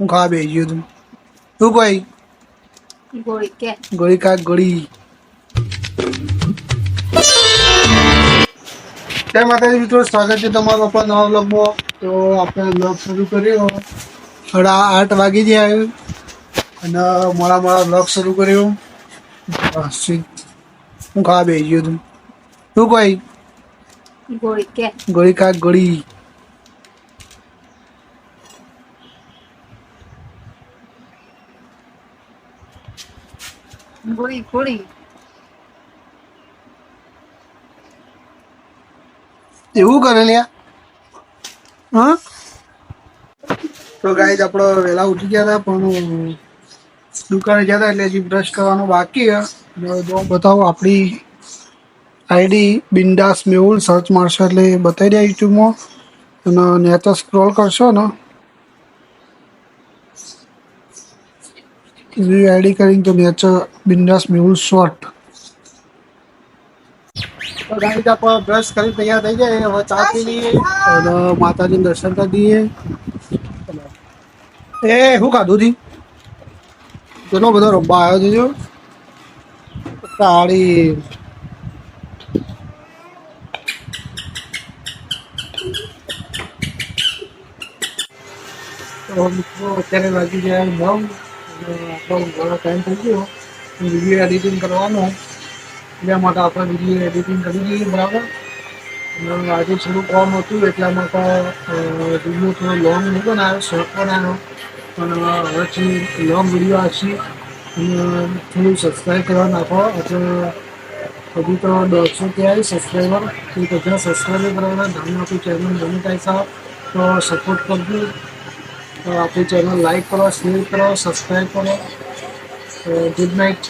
હું ખાવા બેસી ગયો તું તું કોઈ? ગોળી કે. ગોળી કાક ગોળી. જય માતાજી મિત્રો સ્વાગત છે તમારો આપણા નવા બ્લોગમાં તો આપણે બ્લોગ શરૂ કર્યો સાડા આઠ વાગી ગયા અને મોડા મોડા બ્લોગ શરૂ કર્યો. હું ખાવા બેસી ગયો તું તું કોઈ? ગોળી કે. ગોળી કાક ગોળી. ગોળી ગોળી. એવું કરે લ્યા? હા? તો ગાઈઝ આપણે વહેલા ઉઠી ગયા હતા પણ દુકાને ગયા હતા એટલે હજી બ્રશ કરવાનું બાકી જો બતાવો આપણી આઈડી બિંદાસ મેહુલ સર્ચ મારશો એટલે બતાવી રહ્યા યુટ્યુબમાં અને તો સ્ક્રોલ કરશો ને આઈડી કરીને તો નેચર બિંદાસ મ્યુલ આપણે બ્રશ કરી તૈયાર થઈ જાય હવે ચા પી લઈએ. અને માતાજીને દર્શન કરી દઈએ. એ, શું ખાધું હતી કેટલો બધો રબ્બા આવ્યો છે જો. તાળી. તો અત્યારે લાગી ગયા નવ. અને ઘણો ટાઈમ થઈ ગયો વીડિયો એડિટિંગ કરવાનો એટલા માટે આપણે વીડિયો એડિટિંગ કરી દઈએ બરાબર આજે થોડું કામ હતું એટલા માટે વીડિયો થોડો લોંગ નહીં બનાવ્યો શોર્ટ બનાવ્યો પણ હવેથી લોંગ વીડિયો આવશે અને થોડું સબસ્ક્રાઈબ કરવા નાખો એટલે હજી તો દોઢસો ત્યાં સબસ્ક્રાઈબર તો બધા સબસ્ક્રાઈબર કરવાના નાનું આપણું ચેનલ મોનિટાઈઝ આવે તો સપોર્ટ કરજો તો આપણી ચેનલ લાઈક કરો શેર કરો સબસ્ક્રાઈબ કરો. Good night